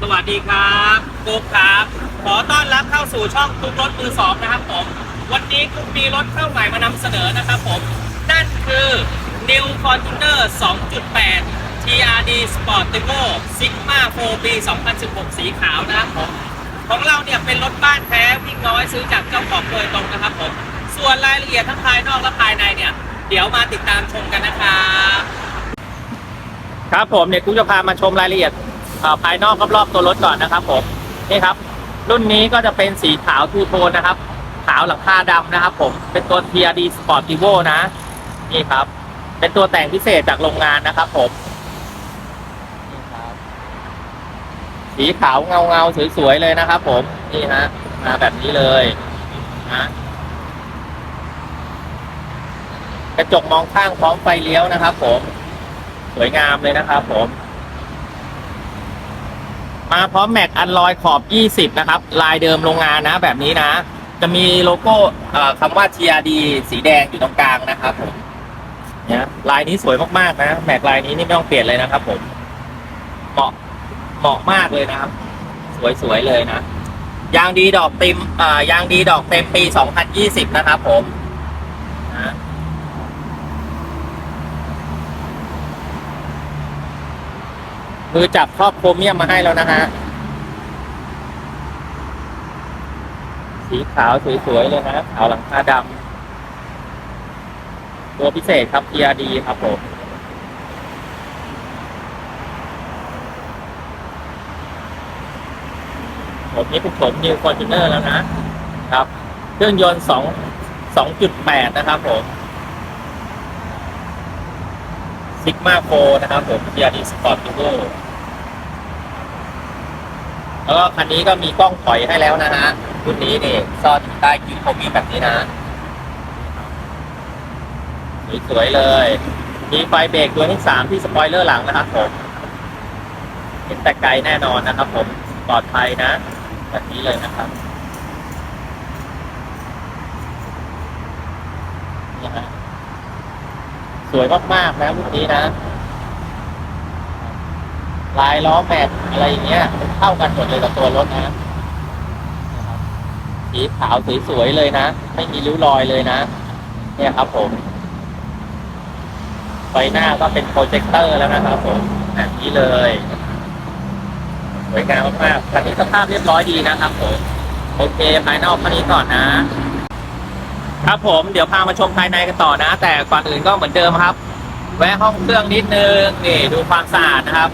สวัสดีครับกุ๊กครับ ขอต้อนรับเข้าสู่ช่องกุ๊กรถมือสองนะครับผม วันนี้กุ๊กมีรถเข้าใหม่มานำเสนอนะครับผม นั่นคือ New Fortuner 2.8 TRD Sportivo Sigma 4 ปี 2016 สีขาวนะครับผม ของเราเนี่ยเป็นรถบ้านแท้วิ่งน้อยซื้อจากเจ้าของโดยตรงนะครับผม ส่วนรายละเอียดทั้งภายนอกและภายในเนี่ย เดี๋ยวมาติดตามชมกันนะครับ ครับผมเนี่ยกูจะพามาชมรายละเอียด ภายนอกรอบๆตัวรถก่อนนะครับผมนี่ครับ รุ่นนี้ก็จะเป็นสีขาวทูโทนนะครับ ขาวหลังคาดำนะครับ ผมเป็นตัว TRD Sportivo นะนี่ครับ เป็นตัวแต่งพิเศษจากโรงงานนะครับผมนี่ครับสีขาวเงาเงาๆสวยๆเลยนะครับ ผมนี่ฮะมาแบบนี้เลยนะกระจกมองข้างพร้อมไฟเลี้ยวนะครับ ผม สวยงามเลยนะครับ ผม มาพร้อมแม็กอันลอยขอบ 20 นะครับ ลายเดิมโรงงานนะแบบนี้นะ จะมีโลโก้คำว่า TRD สีแดงอยู่ตรงกลางนะครับผมเนี่ยลายนี้สวยมากๆนะ แม็กลายนี้นี่ไม่ต้องเปลี่ยนเลยนะครับ ผม เหมาะเหมาะมากเลยนะครับ สวยๆเลยนะ ยางดีดอกเต็มอ่ายางดีดอกเต็มปี 2020 นะครับผมนะ มือจับครอบโครเมียมมาให้แล้วนะฮะ สีขาวสวยๆเลยนะขาวหลังคาดำตัวพิเศษครับ TRD ครับผมผมนี้ผสม New Fortuner แล้วนะครับ เครื่องยนต์2 2.8 นะครับผม Sigma 4นะครับผม TRD Sportivo แล้วก็คันนี้ก็มีกล้องถอยให้แล้วนะฮะรุ่นนี้นี่ซ่อนอยู่ใต้คิวโคมีแบบนี้นะสวยๆเลย มีไฟเบรกตัวที่สามที่สปอยเลอร์หลังนะครับผม เห็นแต่ไกลแน่นอนนะครับผมปลอดภัยนะ แบบนี้เลยนะครับนี่ฮะ สวยมากๆนะรุ่นนี้นะ ลายล้อแม็กอะไรอย่างเงี้ยมันเข้ากันหมดเลยกับตัวรถนะสีขาวสวยๆเลยนะ ไม่มีริ้วรอยเลยนะ เนี่ยครับผมไฟหน้าก็เป็นโปรเจคเตอร์แล้วนะครับผมแบบนี้เลยสวยงามมากๆคันนี้สภาพเรียบร้อยดีนะครับผม โอเคภายนอกคันนี้ก่อนนะ ครับผมเดี๋ยวพามาชมภายในกันต่อนะ แต่ก่อนอื่นก็เหมือนเดิมครับ แวะห้องเครื่องนิดนึงนี่ดูความสะอาดนะครับ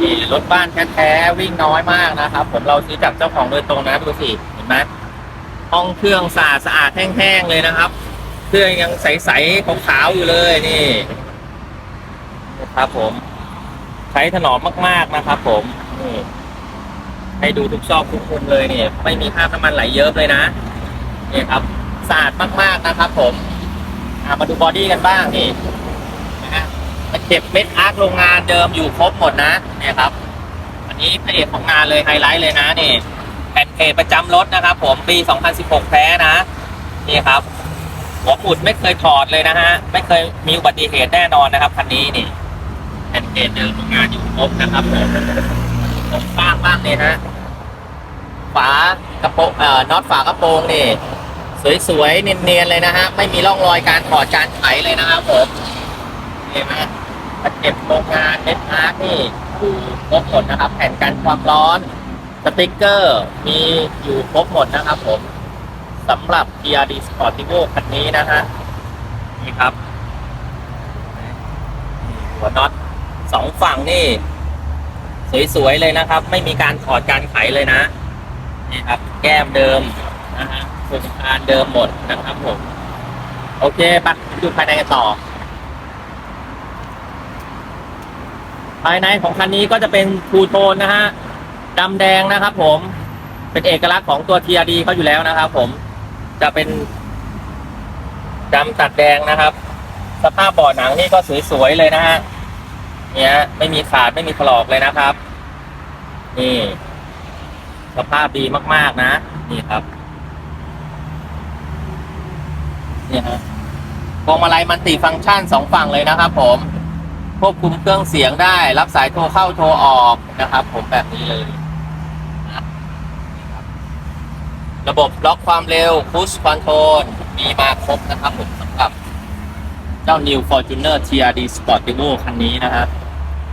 นี่รถบ้านแท้ๆวิ่งน้อยมากนะครับ ผมเราซื้อจากเจ้าของโดยตรงนะดูสิเห็นไหมห้องเครื่องสะอาดสะอาดแห้งๆเลยนะครับ เครื่องยังใสๆขาวๆอยู่เลยนี่ครับผมใช้ถนอมมากๆนะครับ ผมนี่ให้ดูทุกซอกทุกมุมเลยเนี่ยไม่มีคราบน้ำมันไหลเยิ้มเลยนะนี่ครับ สะอาดมากๆนะครับ ผมมาดูบอดี้กันบ้างนี่นะฮะมันเก็บเม็ดอาร์คโรงงานเดิมอยู่ครบหมดนะเนี่ยครับ อันนี้พระเอกของงานเลยไฮไลท์เลยนะนี่แผ่นเพจประจำรถนะครับ ผมปี 2016 แท้นะนี่ครับหัวหมุดไม่เคยถอดเลยนะฮะไม่เคยมีอุบัติเหตุแน่นอนนะครับคันนี้นี่แผ่นเพจเดิมโรงงานอยู่ครบนะครับผมบ้างบ้างเนี่ยฮะฝากระโปรงเอ่อน็อตฝากระโปรงนี่ สวยๆ เนียนๆ เลยนะฮะ ไม่มีร่องรอยการถอดการไขเลยนะครับผมเห็นไหมตะเก็บโรงงานเน็ตอาร์ตนี่อยู่ครบหมดนะครับ แผ่นกันความร้อน สติกเกอร์มีอยู่ครบหมดนะครับผมสำหรับ TRD Sportivo คันนี้นะฮะ นี่ครับ หัวน็อตสองฝั่งนี่สวยๆ เลยนะครับ ไม่มีการถอดการไขเลยนะ นี่ครับ แก้มเดิมนะฮะ โครงานเดิมหมดนะครับผม โอเคไปดูภายในกันต่อ ภายในของคันนี้ก็จะเป็นทูโทนนะฮะดำแดงนะครับผม เป็นเอกลักษณ์ของตัว TRD เขาอยู่แล้วนะครับผม จะเป็นดำตัดแดงนะครับ สภาพเบาะหนังนี่ก็สวยๆเลยนะฮะ เนี่ยไม่มีขาดไม่มีถลอกเลยนะครับ นี่ สภาพดีมากๆนะ นี่ครับ นี่ฮะพวงมาลัยมันติฟังก์ชันสองฝั่งเลยนะครับผมควบคุมเครื่องเสียงได้รับสายโทรเข้าโทรออกนะครับ ผมแบบนี้เลยระบบล็อกความเร็ว Cruise Control มีมาครบนะครับผมสำหรับ เจ้า New Fortuner TRD Sportivo คันนี้นะครับ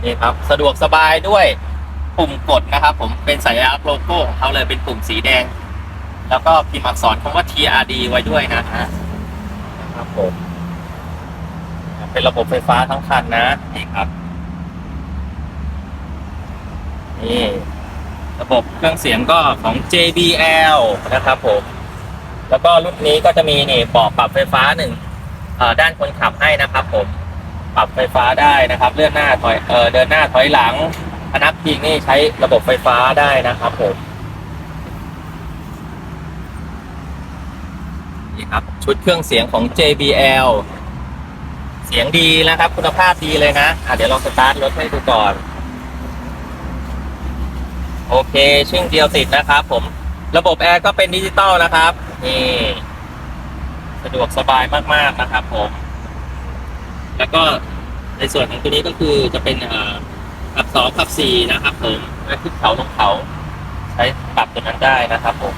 นี่ครับ สะดวกสบายด้วยปุ่มกดนะครับ ผมเป็นสัญลักษณ์โลโก้ของเขาเลยเป็นปุ่มสีแดง แล้วก็พิมพ์อักษรคำว่า TRD ไว้ด้วยนะฮะ ครับผมเป็นระบบไฟฟ้าทั้งคันนะนี่ครับนี่ระบบเครื่องเสียงก็ของ JBL นะครับผมแล้วก็รุ่นนี้ก็จะมีนี่เบาะปรับไฟฟ้าหนึ่งด้านคนขับให้นะครับ ผมปรับไฟฟ้าได้นะครับ เลื่อนหน้าถอยเออเดินหน้าถอยหลังพนักพิงนี่ใช้ระบบไฟฟ้าได้นะครับผมนี่ครับ ชุดเครื่องเสียงของ JBL เสียงดีนะครับ คุณภาพดีเลยนะอะเดี๋ยวลองสตาร์ทรถให้ดูก่อน โอเคชึ่งเดียวติดนะครับผมระบบแอร์ก็เป็นดิจิตอลนะครับ นี่สะดวกสบายมากๆนะครับผม แล้วก็ในส่วนของตัวนี้ก็คือจะเป็นอ่อขับสองขับสี่นะครับผมและขึ้นเขาลงเขา ใช้ปรับตัวนั้นได้นะครับผม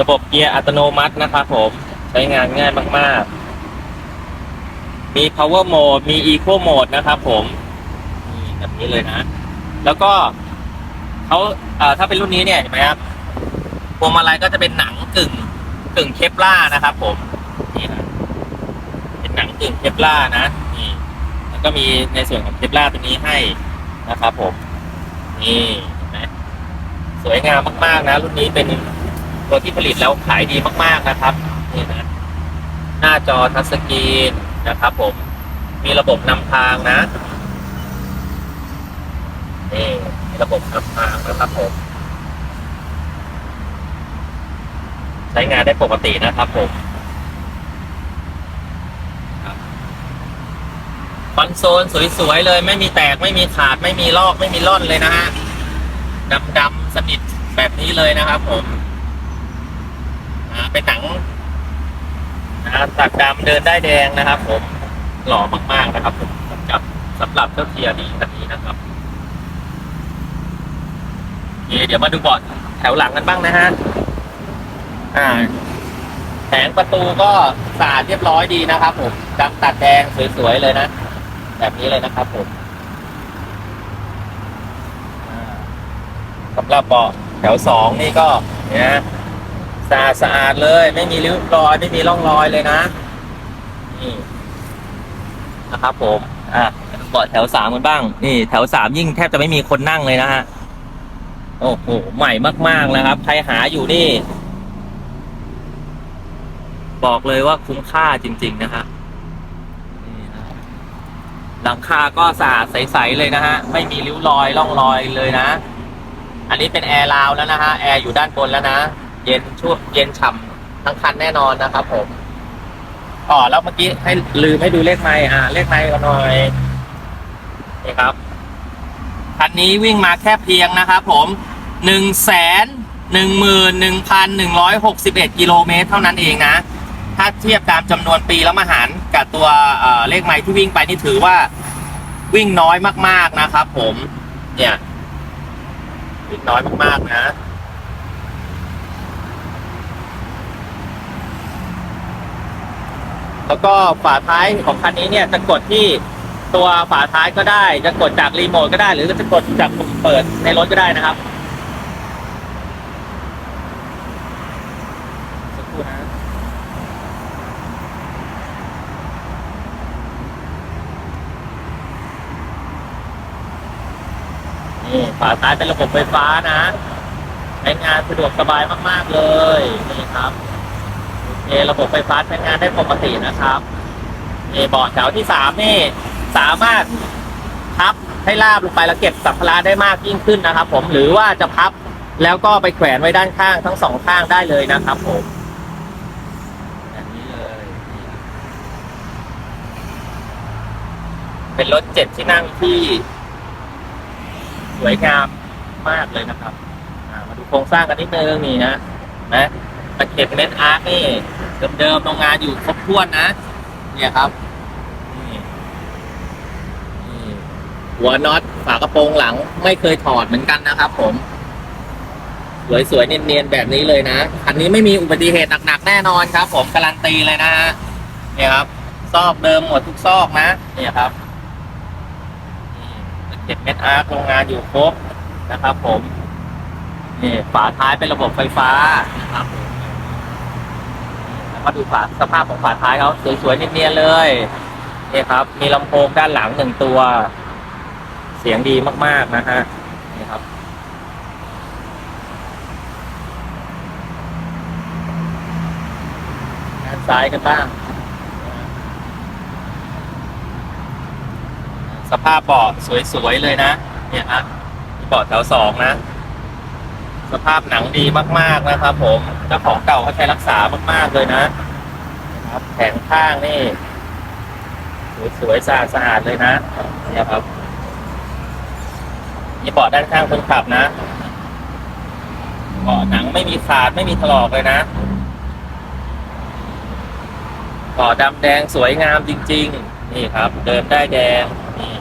ระบบเกียร์อัตโนมัตินะครับผม ใช้งานง่ายมาก ๆ มี power mode มี eco mode นะครับผมนี่แบบนี้เลยนะ แล้วก็เขาเอ่อถ้าเป็นรุ่นนี้เนี่ยเห็นไหมครับพวงมาลัยก็จะเป็นหนังกึ่งกึ่งเคปล่านะครับ ผมนี่นะเป็นหนังกึ่งเคปล่านะนี่แล้วก็มีในส่วนของเคปล่าตัวนี้ให้นะครับ ผม นี่เห็นไหมสวยงามมาก ๆ นะ รุ่นนี้เป็นตัวที่ผลิตแล้วขายดีมาก ๆ นะครับ นี่นะหน้าจอทัชสกรีนนะครับผมมีระบบนำทางนะนี่มีระบบนำทางนะครับผมใช้งานได้ปกตินะครับผมคอนโซลสวยๆเลย ไม่มีแตกไม่มีขาดไม่มีลอกไม่มีร่อนเลยนะฮะดำๆสนิทแบบนี้เลยนะครับผมเป็นหนัง นะครับสักดำเดินได้แดงนะครับผมหล่อมากๆนะครับผมสำหรับสำหรับเจ้าเทียดีคันนี้นะครับเคเดี๋ยวมาดูเบอดแถวหลังกันบ้างนะฮะอ่าแผงประตูก็สะอาดเรียบร้อยดีนะครับผมดำตัดแดงสวยๆเลยนะ แบบนี้เลยนะครับผมสำหรับเบาะแถวสองนี่ก็เนี่ย สะอาดสะอาดเลย ไม่มีริ้วรอย ไม่มีร่องรอยเลยนะ นี่นะครับผมอะเบาะแถวสามกันบ้าง นี่ แถวสามยิ่งแทบจะไม่มีคนนั่งเลยนะฮะโอ้โหใหม่มากๆนะครับ ใครหาอยู่นี่ บอกเลยว่าคุ้มค่าจริง ๆ นะฮะหลังคาก็สะอาดใส ๆ เลยนะฮะ ไม่มีริ้วรอยร่องรอยเลยนะ อันนี้เป็นแอร์ราวแล้วนะฮะ แอร์อยู่ด้านบนแล้วนะ เย็นช่วเย็นฉ่ำทั้งคันแน่นอนนะครับผมอ๋อแล้วเมื่อกี้ให้ลืมให้ดูเลขไมล์อ่า เลขไมล์กันหน่อยนี่ครับคันนี้วิ่งมาแค่เพียงนะครับผมหนึ่งแสนหนึ่งหมื่นหนึ่งพันหนึ่งร้อยหกสิบเอ็ดกิโลเมตรเท่านั้นเองนะ ถ้าเทียบตามจำนวนปีแล้วมาหารกับตัวเเลขไมล์ที่วิ่งไปนี่ถือว่าวิ่งน้อยมาก ๆนะครับผม เนี่ย วิ่งน้อยมากๆนะ แล้วก็ฝาท้ายของคันนี้เนี่ยจะกดที่ตัวฝาท้ายก็ได้ จะกดจากรีโมทก็ได้ หรือจะกดจากปุ่มเปิดในรถก็ได้นะครับสักครู่นะนี่ฝาท้ายเป็นระบบไฟฟ้านะใช้งานสะดวกสบายมาก ๆ เลยนี่ครับ โอระบบไฟฟ้าใช้งานได้ปกตินะครับนี่เบาะแถวที่สามนี่สามารถพับให้ลาบลงไปแล้วเก็บสัมภาระได้มากยิ่งขึ้นนะครับ ผมหรือว่าจะพับแล้วก็ไปแขวนไว้ด้านข้างทั้งสองข้างได้เลยนะครับ ผมแบบนี้เลย เป็นรถเจ็ดที่นั่งที่สวยงามมากเลยนะครับมาดูโครงสร้างกันนิดนึงนี่นะนะ ตะเข็บเม็ดอาร์คนี่เดิมๆโรงงานอยู่ครบถ้วนนะ เนี่ยครับนี่นี่หัวน็อตฝากระโปรงหลังไม่เคยถอดเหมือนกันนะครับ ผม สวยๆเนียนๆแบบนี้เลยนะคันนี้ไม่มีอุบัติเหตุหนักๆแน่นอนครับ ผมการันตีเลยนะฮะเนี่ยครับ ซอกเดิมหมดทุกซอกนะเนี่ยครับเจ็ดเม็ดอาร์โรงงานอยู่ครบนะครับ ผมนี่ฝาท้ายเป็นระบบไฟฟ้านะครับ แล้วก็ดูฝาสภาพของฝาท้ายเขาสวยๆเนียนๆเลยนี่ครับ มีลำโพงด้านหลังหนึ่งตัว เสียงดีมากๆนะฮะนี่ครับ ด้านซ้ายกันบ้าง สภาพเบาะสวยๆเลยนะ เนี่ยฮะเบาะแถวสองนะ สภาพหนังดีมากๆนะครับ ผมเจ้าของเก่าเขาใช้รักษามากๆเลยนะครับแผงข้างนี่สวยๆสะอาดสะอาดเลยนะเนี่ยครับนี่เบาะด้านข้างคนขับนะเบาะหนังไม่มีขาดไม่มีถลอกเลยนะก่อดำแดงสวยงามจริง ๆ นี่ครับ เดินได้แดงนี่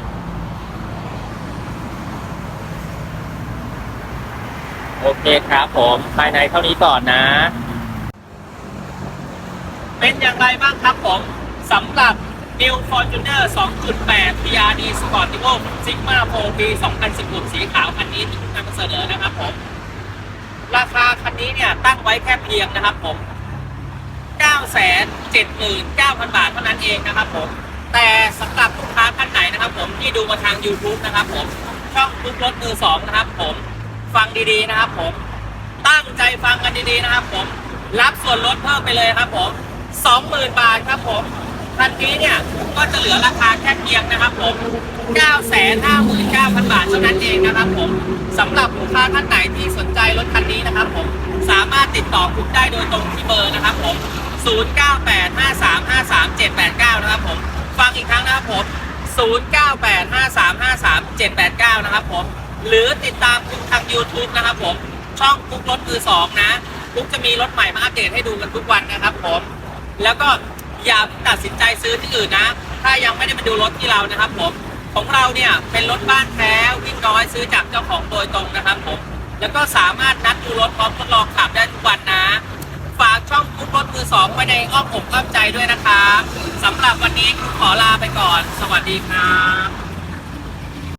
โอเคครับผมภายในเท่านี้ก่อนนะ เป็นอย่างไรบ้างครับผมสำหรับ New Fortuner 2.8 TRD Sportivo Sigma 4ปี2016 สีขาวคันนี้ที่นำมาเสนอนะครับผม ราคาคันนี้เนี่ยตั้งไว้แค่เพียงนะครับผม 979,000 บาทเท่านั้นเองนะครับผม แต่สำหรับลูกค้าท่านไหนนะครับผมที่ดูมาทาง YouTube นะครับผม ช่องทุกรถมือสองนะครับผม ฟังดีๆนะครับ ผม ตั้งใจฟังกันดีๆนะครับ ผม รับส่วนลดเพิ่มไปเลยครับ ผม20,000บาทครับผมคันนี้เนี่ยก็จะเหลือราคาแค่เพียงนะครับ ผม 959,000 บาทเท่านั้นเองนะครับ ผมสำหรับลูกค้าท่านไหนที่สนใจรถคันนี้นะครับ ผม สามารถติดต่อคุณได้โดยตรงที่เบอร์นะครับ ผม 0985353789 นะครับ ผม ฟังอีกครั้งนะครับผม 0985353789 นะครับ ผม หรือติดตามคุณทาง YouTube นะครับผม ช่องกุ๊กรถมือสองนะกุ๊กจะมีรถใหม่มาอัปเดตให้ดูกันทุกวันนะครับผม แล้วก็อย่าตัดสินใจซื้อที่อื่นนะ ถ้ายังไม่ได้มาดูรถที่เรานะครับผม ของเราเนี่ยเป็นรถบ้านแท้วิ่งน้อยซื้อจากเจ้าของโดยตรงนะครับผม แล้วก็สามารถนัดดูรถพร้อมทดลองขับได้ทุกวันนะ ฝากช่องคุกรถมือสองไว้ในอ้อมอกอ้อมใจด้วยนะครับสำหรับวันนี้ขอลาไปก่อน สวัสดีครับ